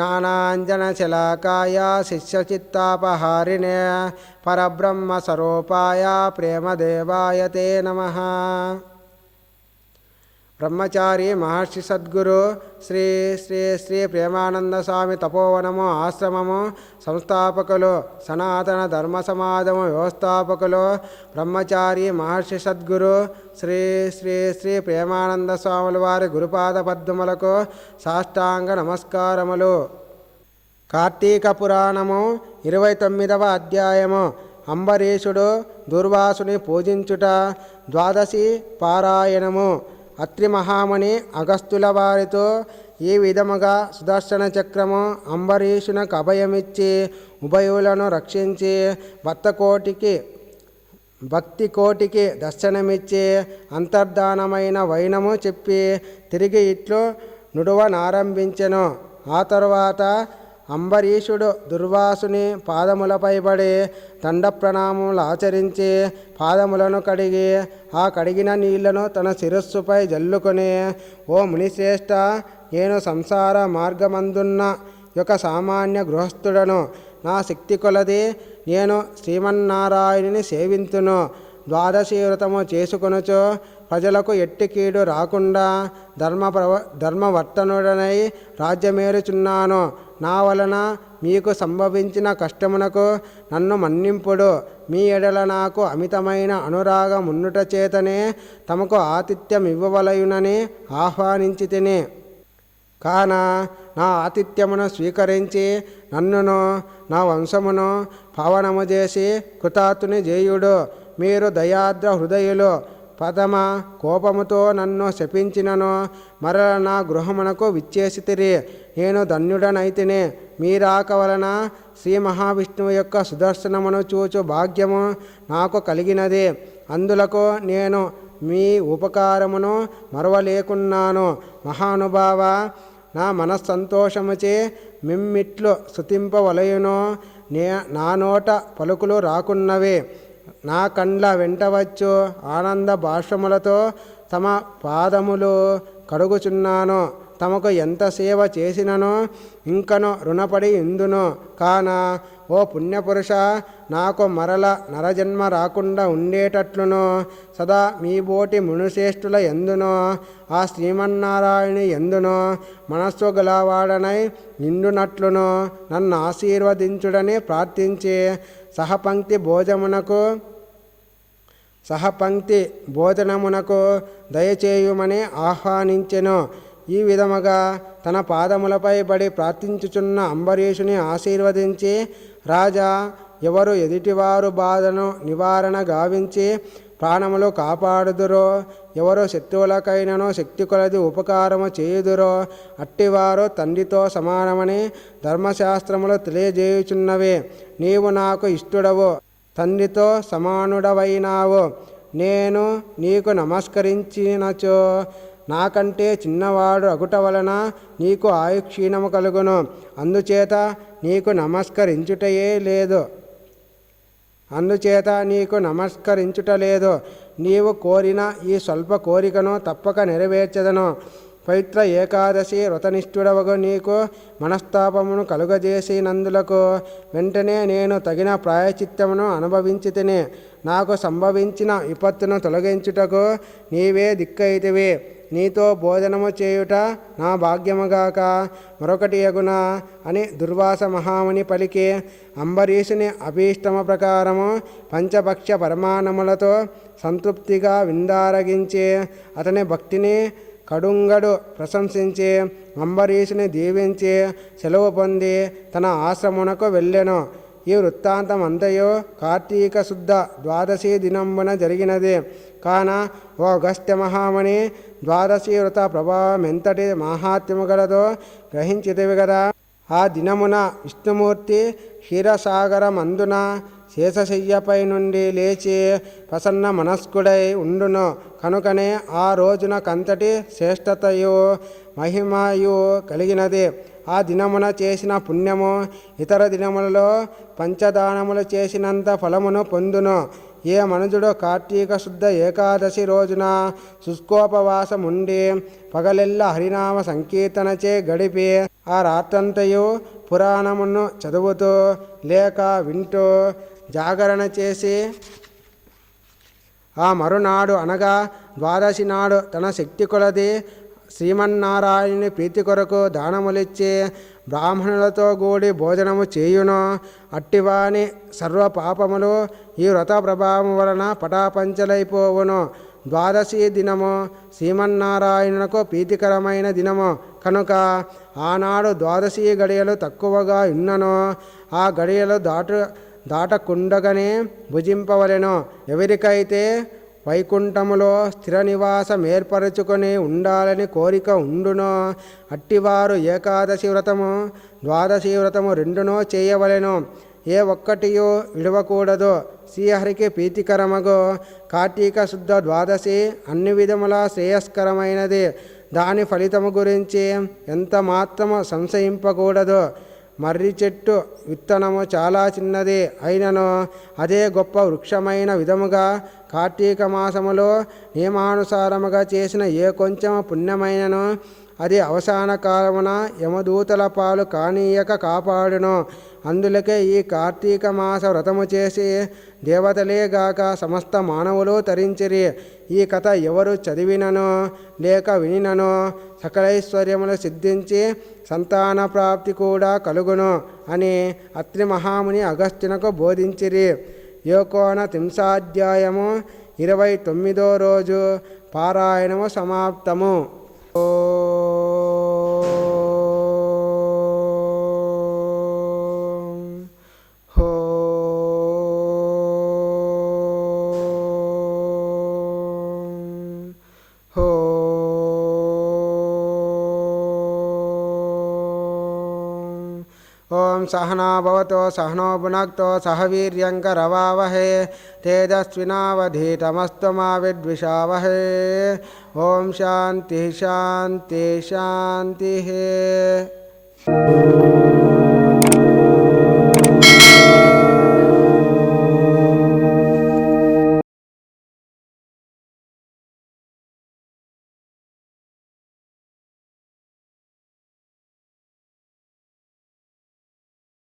జ్ఞానాంజనశలాకాయ శిష్యచిత్తాపహారిణే పరబ్రహ్మస్వరూపాయ ప్రేమదేవాయ తే నమ బ్రహ్మచారి మహర్షి సద్గురు శ్రీ శ్రీ శ్రీ ప్రేమానంద స్వామి తపోవనము ఆశ్రమము సంస్థాపకులు సనాతన ధర్మ సమాజము వ్యవస్థాపకులు బ్రహ్మచారి మహర్షి సద్గురు శ్రీ శ్రీ శ్రీ ప్రేమానంద స్వాముల వారి గురుపాద పద్మములకు సాష్టాంగ నమస్కారములు. కార్తీక పురాణము ఇరవై తొమ్మిదవ అధ్యాయము. అంబరీషుడు దుర్వాసుని పూజించుట ద్వాదశి పారాయణము. అత్రి మహాముని అగస్తుల వారితో ఈ విధముగా సుదర్శన చక్రము అంబరీషునకు అభయమిచ్చి ఉభయులను రక్షించి భక్తకోటికి భక్తి కోటికి దర్శనమిచ్చి అంతర్ధానమైన వైనము చెప్పి తిరిగి ఇట్లు నుడువనారంభించెను. ఆ తరువాత అంబరీషుడు దుర్వాసుని పాదములపై పడి దండ ప్రణామములు ఆచరించి పాదములను కడిగి ఆ కడిగిన నీళ్ళను తన శిరస్సుపై జల్లుకొని ఓ మునిశ్రేష్ట నేను సంసార మార్గమందున్న యొక్క సామాన్య గృహస్థుడను. నా శక్తి కొలది నేను శ్రీమన్నారాయణుని సేవింతును. ద్వాదశీ వ్రతము చేసుకొనుచు ప్రజలకు ఎట్టి కీడు రాకుండా ధర్మ ప్రవ ధర్మవర్తనుడనై రాజ్యమేరుచున్నాను. నా వలన మీకు సంభవించిన కష్టమునకు నన్ను మన్నింపుడు. మీ ఎడల నాకు అమితమైన అనురాగం ఉన్నట చేతనే తమకు ఆతిథ్యం ఇవ్వవలయునని ఆహ్వానించి తిని. కాన నా ఆతిథ్యమును స్వీకరించి నన్నును నా వంశమును పవనము చేసి కృతార్థుని చేయుడు. మీరు దయాద్ర హృదయులు పదమ కోపముతో నన్ను శపించినను. మరల నా గృహమునకు విచ్చేసితిరి నేను ధన్యుడనైతిని. మీరాక వలన శ్రీ మహావిష్ణువు యొక్క సుదర్శనమును చూచు భాగ్యము నాకు కలిగినది. అందులకు నేను మీ ఉపకారమును మరవలేకున్నాను. మహానుభావ నా మనస్సంతోషముచే మిమ్మిట్లు స్థుతింపవలయునో నే నా నోట పలుకులు రాకున్నవి. నా కండ్ల వెంటవచ్చు ఆనంద భాషములతో తమ పాదములు కడుగుచున్నాను. తమకు ఎంత సేవ చేసిననో ఇంకను రుణపడి ఇందునో. కాన ఓ పుణ్యపురుష నాకు మరల నరజన్మ రాకుండా ఉండేటట్లును సదా మీ బోటి మునుశ్రేష్ఠుల ఎందునో ఆ శ్రీమన్నారాయణి ఎందునో మనస్సు గలవాడనై నిండునట్లును నన్ను ఆశీర్వదించుడని ప్రార్థించి సహపంక్తి భోజమునకు సహపంక్తి భోజనమునకు దయచేయుమని ఆహ్వానించెను. ఈ విధముగా తన పాదములపై పడి ప్రార్థించుచున్న అంబరీషుని ఆశీర్వదించి రాజా ఎవరు ఎదుటివారు బాధను నివారణ గావించి ప్రాణములు కాపాడుదురో ఎవరు శత్రువులకైనను శక్తి కొలది ఉపకారము చేయుదురో అట్టివారు తండ్రితో సమానమని ధర్మశాస్త్రములు తెలియజేయుచున్నవే. నీవు నాకు ఇష్టడవు తండ్రితో సమానుడవైనావు. నేను నీకు నమస్కరించినచో నాకంటే చిన్నవాడు అగుట వలన నీకు ఆయుక్షీణము కలుగును. అందుచేత నీకు నమస్కరించుటయే లేదు. అందుచేత నీకు నమస్కరించుట లేదు. నీవు కోరిన ఈ స్వల్ప కోరికను తప్పక నెరవేర్చదను. పవిత్ర ఏకాదశి వ్రతనిష్ఠుడవగు నీకు మనస్తాపమును కలుగజేసినందులకు వెంటనే నేను తగిన ప్రాయచిత్తమును అనుభవించి నాకు సంభవించిన విపత్తును తొలగించుటకు నీవే దిక్కైతివి నీతో భోజనము చేయుట నా భాగ్యముగాక. మరొకటి ఎగున అని దుర్వాస మహాముని పలికి అంబరీషుని అభీష్టమ ప్రకారము పంచభక్ష పరమాణములతో సంతృప్తిగా విందారగించి అతని భక్తిని కడుంగడు ప్రశంసించి అంబరీషుని దీవించి సెలవు పొంది తన ఆశ్రమునకు వెళ్ళెను. ఈ వృత్తాంతం అంతయు కార్తీక శుద్ధ ద్వాదశి దినంబున జరిగినది. కాన ఓ అగస్త్య మహామణి ద్వాదశి వ్రత ప్రభావం ఎంతటి మాహాత్మ్యము గలదో గ్రహించితివి కదా ఆ దినమున విష్ణుమూర్తి క్షీరసాగరమందున శేషశయ్యపై నుండి లేచి ప్రసన్న మనస్కుడై ఉండును. కనుకనే ఆ రోజున కంతటి శ్రేష్టతయు మహిమయు కలిగినది. ఆ దినమున చేసిన పుణ్యము ఇతర దినములలో పంచదానములు చేసినంత ఫలమును పొందును. ఏ మనుజుడు కార్తీక శుద్ధ ఏకాదశి రోజున శుష్కోపవాసం ఉండి పగలెల్ల హరినామ సంకీర్తనచే గడిపి ఆ రాత్రంతయు పురాణమును చదువుతూ లేక వింటూ జాగరణ చేసి ఆ మరునాడు అనగా ద్వాదశి నాడు తన శక్తి కొలది శ్రీమన్నారాయణుని ప్రీతి కొరకు దానములిచ్చి బ్రాహ్మణులతో కూడి భోజనము చేయును. అట్టివాని సర్వ పాపములు ఈ వ్రత ప్రభావం వలన పటాపంచలైపోవును. ద్వాదశి దినము శ్రీమన్నారాయణునకు ప్రీతికరమైన దినము. కనుక ఆనాడు ద్వాదశి గడియలు తక్కువగా ఉన్నను. ఆ గడియలు దాటు దాటకుండగానే భుజింపవలెను. ఎవరికైతే వైకుంఠములో స్థిర నివాసం ఏర్పరచుకొని ఉండాలని కోరిక ఉండునో అట్టివారు ఏకాదశి వ్రతము ద్వాదశి వ్రతము రెండునో చేయవలెను. ఏ ఒక్కటియో విడవకూడదు. శ్రీహరికి ప్రీతికరమగు. కార్తీక శుద్ధ ద్వాదశి అన్ని విధముల శ్రేయస్కరమైనది. దాని ఫలితము గురించి ఎంత మాత్రము సంశయింపకూడదు. మర్రి చెట్టు విత్తనము చాలా చిన్నది. అయినను అదే గొప్ప వృక్షమైన విధముగా కార్తీక మాసములో నియమానుసారముగా చేసిన ఏ కొంచెం పుణ్యమైనను అది అవసాన కాలమున యమదూతల పాలు కానీయక కాపాడును. అందులకే ఈ కార్తీక మాస వ్రతము చేసి దేవతలేగాక సమస్త మానవులు తరించిరి. ఈ కథ ఎవరు చదివినను లేక వినినను సకలైశ్వర్యములు సిద్ధించి సంతాన ప్రాప్తి కూడా కలుగును అని అత్రి మహాముని అగస్త్యునకు బోధించిరి. యోకోన తింసాధ్యాయము ఇరవై తొమ్మిదో రోజు పారాయణము సమాప్తము. ఓ ॐ सहना भवतो सहनो भुनक्तो सह वीर्यङ्करवावहे तेजस्वीनावधीतमस्तमा मा ओं ॐ शान्तिः शान्तिः।